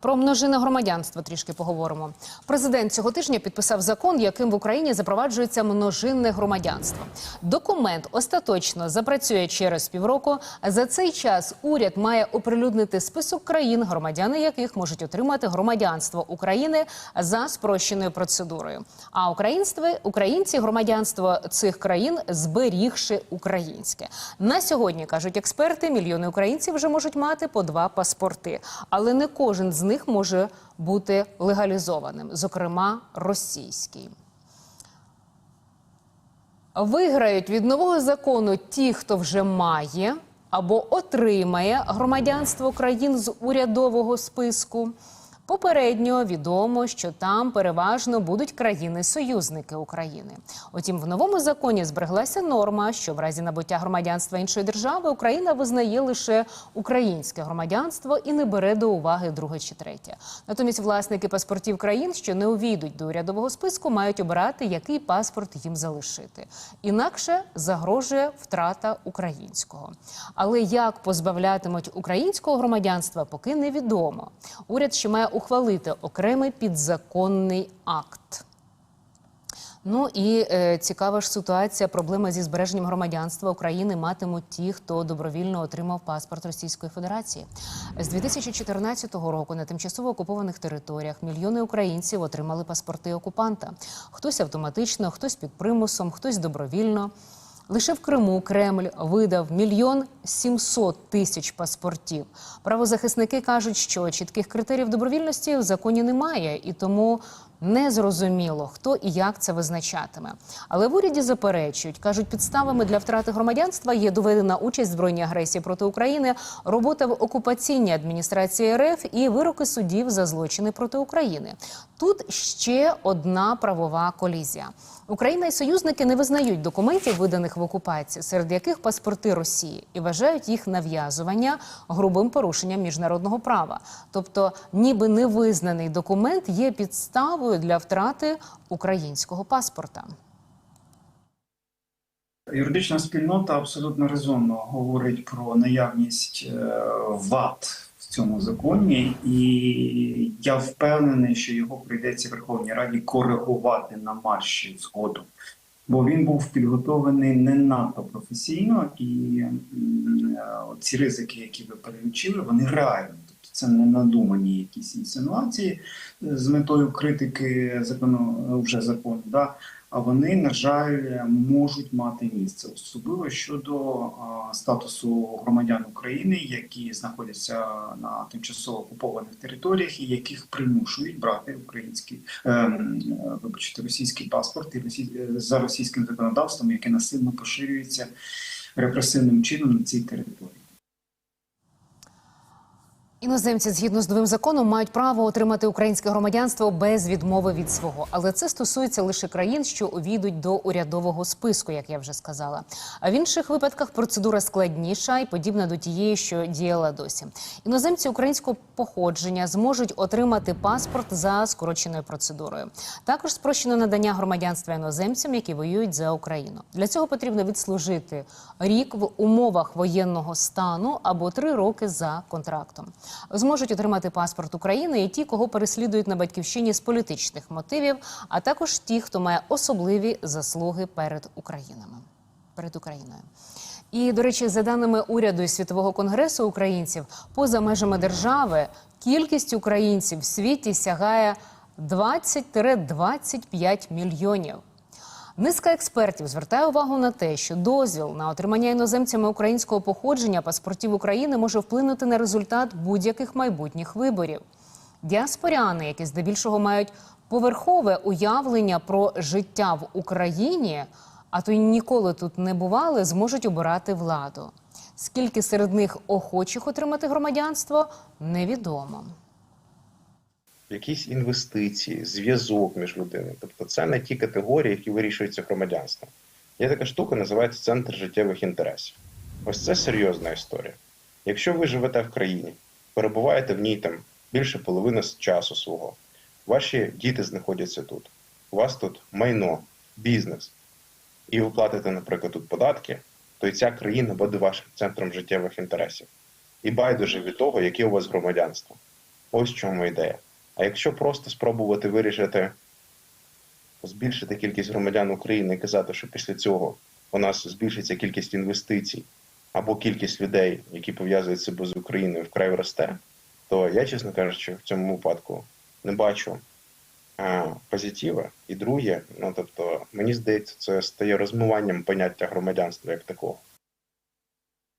Про множинне громадянство трішки поговоримо. Президент цього тижня підписав закон, яким в Україні запроваджується множинне громадянство. Документ остаточно запрацює через півроку. За цей час уряд має оприлюднити список країн, громадяни яких можуть отримати громадянство України за спрощеною процедурою. А українство українці громадянство цих країн зберігши українське. На сьогодні кажуть експерти, мільйони українців вже можуть мати по два паспорти, але не кожен з них може бути легалізованим, зокрема російський. Виграють від нового закону ті, хто вже має або отримає громадянство країн з урядового списку. Попередньо відомо, що там переважно будуть країни-союзники України. Утім, в новому законі збереглася норма, що в разі набуття громадянства іншої держави Україна визнає лише українське громадянство і не бере до уваги друге чи третє. Натомість власники паспортів країн, що не увійдуть до урядового списку, мають обирати, який паспорт їм залишити. Інакше загрожує втрата українського. Але як позбавлятимуть українського громадянства, поки невідомо. Уряд ще має ухвалити окремий підзаконний акт. Ну і е, цікава ж ситуація. Проблема зі збереженням громадянства України матимуть ті, хто добровільно отримав паспорт Російської Федерації. З 2014 року на тимчасово окупованих територіях мільйони українців отримали паспорти окупанта. Хтось автоматично, хтось під примусом, хтось добровільно. Лише в Криму Кремль видав мільйон сімсот тисяч паспортів. Правозахисники кажуть, що чітких критеріїв добровільності в законі немає, і тому не зрозуміло, хто і як це визначатиме. Але в уряді заперечують, кажуть, підставами для втрати громадянства є доведена участь збройній агресії проти України, робота в окупаційній адміністрації РФ і вироки судів за злочини проти України. Тут ще одна правова колізія. Україна і союзники не визнають документів, виданих в окупації, серед яких паспорти Росії, і вважають їх нав'язування грубим порушенням міжнародного права. Тобто, ніби невизнаний документ є підставою для втрати українського паспорта. Юридична спільнота абсолютно резонно говорить про наявність е, вад в цьому законі, і я впевнений, що його прийдеться Верховній Раді коригувати на марші згоду. Бо він був підготовлений не надто професійно, і е, ці ризики, які ви перелічили, вони реальні. Це не надумані якісь інсинуації е, з метою критики закону вже закону. Да? а вони, на жаль, можуть мати місце, особливо щодо статусу громадян України, які знаходяться на тимчасово окупованих територіях і яких примушують брати український е, вибачте, російський паспорт і росій, за російським законодавством, яке насильно поширюється репресивним чином на цій території. Іноземці згідно з новим законом мають право отримати українське громадянство без відмови від свого, але це стосується лише країн, що увійдуть до урядового списку, як я вже сказала. А в інших випадках процедура складніша і подібна до тієї, що діяла досі. Іноземці українського походження зможуть отримати паспорт за скороченою процедурою. Також спрощено надання громадянства іноземцям, які воюють за Україну. Для цього потрібно відслужити рік в умовах воєнного стану або три роки за контрактом зможуть отримати паспорт України і ті, кого переслідують на батьківщині з політичних мотивів, а також ті, хто має особливі заслуги перед Українами перед Україною. І до речі, за даними уряду і світового конгресу українців, поза межами держави кількість українців в світі сягає 20-25 мільйонів. Низка експертів звертає увагу на те, що дозвіл на отримання іноземцями українського походження паспортів України може вплинути на результат будь-яких майбутніх виборів. Діаспоряни, які здебільшого мають поверхове уявлення про життя в Україні, а то й ніколи тут не бували, зможуть обирати владу. Скільки серед них охочих отримати громадянство, невідомо якісь інвестиції, зв'язок між людиною. Тобто це не ті категорії, які вирішуються громадянством. Є така штука, називається центр життєвих інтересів. Ось це серйозна історія. Якщо ви живете в країні, перебуваєте в ній там більше половини часу свого, ваші діти знаходяться тут, у вас тут майно, бізнес, і ви платите, наприклад, тут податки, то і ця країна буде вашим центром життєвих інтересів. І байдуже від того, яке у вас громадянство. Ось в чому ідея. А якщо просто спробувати вирішити, збільшити кількість громадян України і казати, що після цього у нас збільшиться кількість інвестицій або кількість людей, які пов'язують себе з Україною, вкрай росте, то я, чесно кажучи, в цьому випадку не бачу а, позитива. І друге, ну тобто, мені здається, це стає розмиванням поняття громадянства як такого.